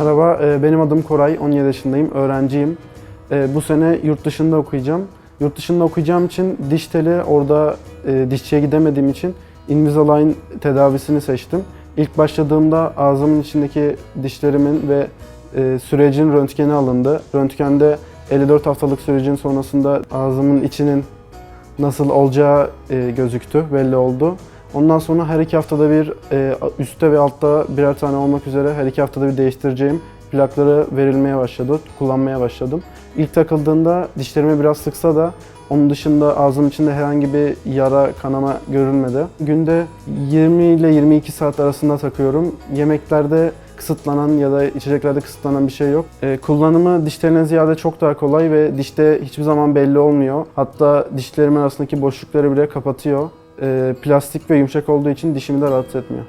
Ee, Benim adım Koray, 17 yaşındayım, öğrenciyim. Ee, Bu sene yurt dışında okuyacağım. Yurt dışında okuyacağım için diş teli, orada e, dişçiye gidemediğim için Invisalign tedavisini seçtim. İlk başladığımda ağzımın içindeki dişlerimin ve e, sürecin röntgeni alındı. Röntgende 54 haftalık sürecin sonrasında ağzımın içinin nasıl olacağı e, gözüktü, belli oldu. Ondan sonra her iki haftada bir e, üstte ve altta birer tane olmak üzere her iki haftada bir değiştireceğim plakları verilmeye başladı, kullanmaya başladım. İlk takıldığında dişlerime biraz sıksa da onun dışında ağzım içinde herhangi bir yara, kanama görülmedi. Günde 20 ile 22 saat arasında takıyorum. Yemeklerde kısıtlanan ya da içeceklerde kısıtlanan bir şey yok. Ee, kullanımı dişlerine ziyade çok daha kolay ve dişte hiçbir zaman belli olmuyor. Hatta dişlerimin arasındaki boşlukları bile kapatıyor. Ee, plastik ve yumuşak olduğu için dişimi de rahatsız etmiyor.